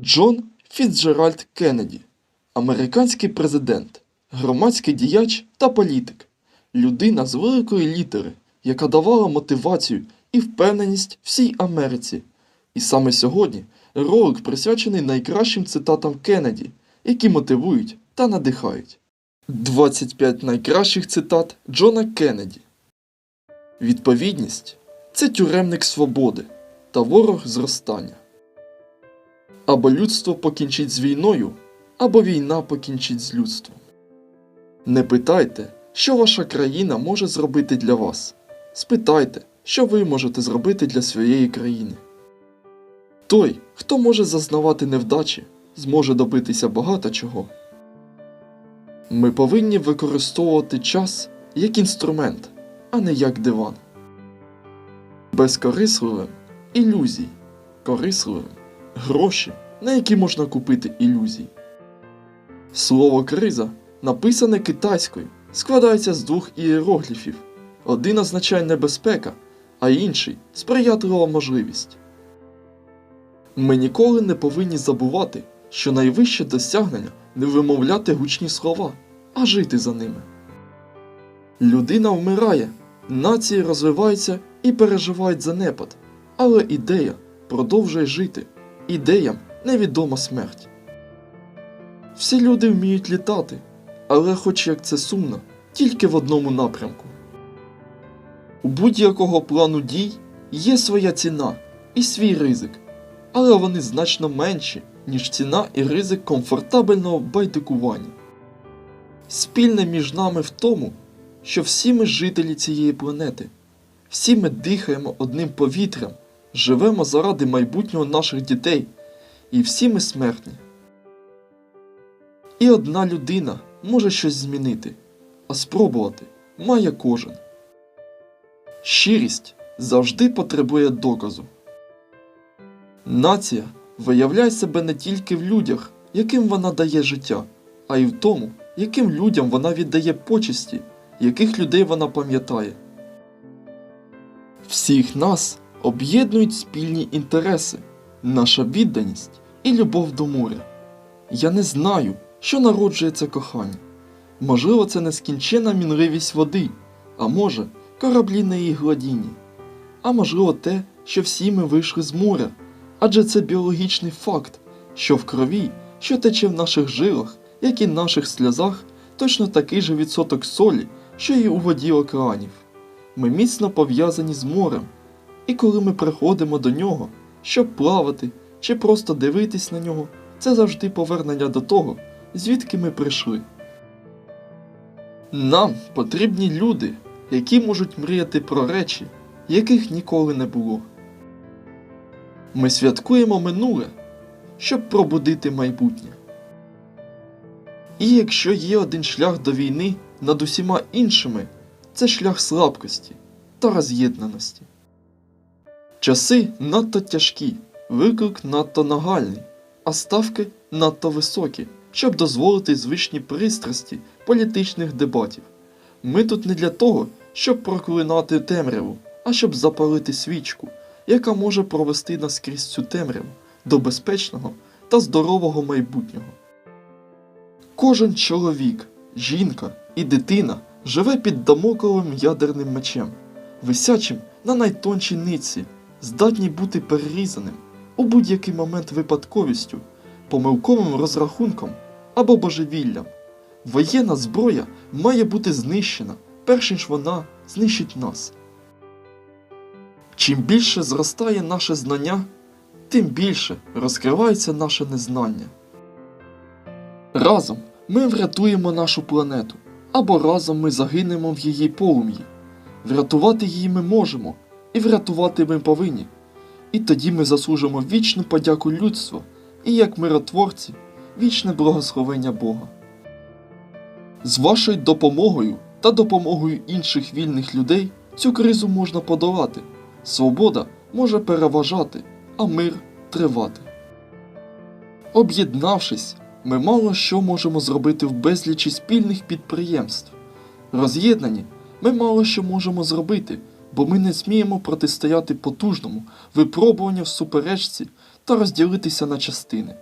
Джон Фіцджеральд Кеннеді, американський президент, громадський діяч та політик, людина з великої літери, яка давала мотивацію і впевненість всій Америці. І саме сьогодні ролик присвячений найкращим цитатам Кеннеді, які мотивують та надихають. 25 найкращих цитат Джона Кеннеді. Відповідність це тюремник свободи та ворог зростання. Або людство покінчить з війною, або війна покінчить з людством. Не питайте, що ваша країна може зробити для вас. Спитайте, що ви можете зробити для своєї країни. Той, хто може зазнавати невдачі, зможе добитися багато чого. Ми повинні використовувати час як інструмент, а не як диван. Безкорисливим ілюзій, корисливим гроші, на які можна купити ілюзій. Слово криза, написане китайською, складається з двох ієрогліфів. Один означає небезпека, а інший сприятлива можливість. Ми ніколи не повинні забувати, що найвище досягнення не вимовляти гучні слова, а жити за ними. Людина вмирає, нації розвиваються і переживають занепад, але ідея продовжує жити. Ідеям невідома смерть. Всі люди вміють літати, але, хоч як це сумно, тільки в одному напрямку. У будь-якого плану дій є своя ціна і свій ризик, але вони значно менші, ніж ціна і ризик комфортабельного байдикування. Спільне між нами в тому, що всі ми жителі цієї планети, всі ми дихаємо одним повітрям, живемо заради майбутнього наших дітей, і всі ми смертні. І одна людина може щось змінити, а спробувати має кожен. Щирість завжди потребує доказу. Нація виявляє себе не тільки в людях, яким вона дає життя, а й в тому, яким людям вона віддає почесті, яких людей вона пам'ятає. Всіх нас об'єднують спільні інтереси, наша відданість і любов до моря. Я не знаю, що народжує це кохання. Можливо, це нескінчена мінливість води, а може, кораблі на її гладінні. А можливо, те, що всі ми вийшли з моря, адже це біологічний факт, що в крові, що тече в наших жилах, як і в наших сльозах, точно такий же відсоток солі, що і у воді океанів. Ми міцно пов'язані з морем, і коли ми приходимо до нього, щоб плавати чи просто дивитись на нього, це завжди повернення до того, звідки ми прийшли. Нам потрібні люди, які можуть мріяти про речі, яких ніколи не було. Ми святкуємо минуле, щоб пробудити майбутнє. І якщо є один шлях до війни над усіма іншими, це шлях слабкості та роз'єднаності. Часи надто тяжкі, виклик надто нагальний, а ставки надто високі, щоб дозволити звичні пристрасті політичних дебатів. Ми тут не для того, щоб проклинати темряву, а щоб запалити свічку, яка може провести нас крізь цю темряву до безпечного та здорового майбутнього. Кожен чоловік, жінка і дитина живе під дамоковим ядерним мечем, висячим на найтоншій ниці, здатній бути перерізаним у будь-який момент випадковістю, помилковим розрахунком або божевіллям. Воєнна зброя має бути знищена, перш ніж вона знищить нас. Чим більше зростає наше знання, тим більше розкривається наше незнання. Разом ми врятуємо нашу планету, або разом ми загинемо в її полум'ї. Врятувати її ми можемо, і врятувати ми повинні. І тоді ми заслужимо вічну подяку людству і як миротворці, вічне благословення Бога. З вашою допомогою та допомогою інших вільних людей цю кризу можна подолати. Свобода може переважати, а мир тривати. Об'єднавшись, ми мало що можемо зробити в безлічі спільних підприємств. Роз'єднані, ми мало що можемо зробити, бо ми не зміємо протистояти потужному випробуванню в суперечці та розділитися на частини.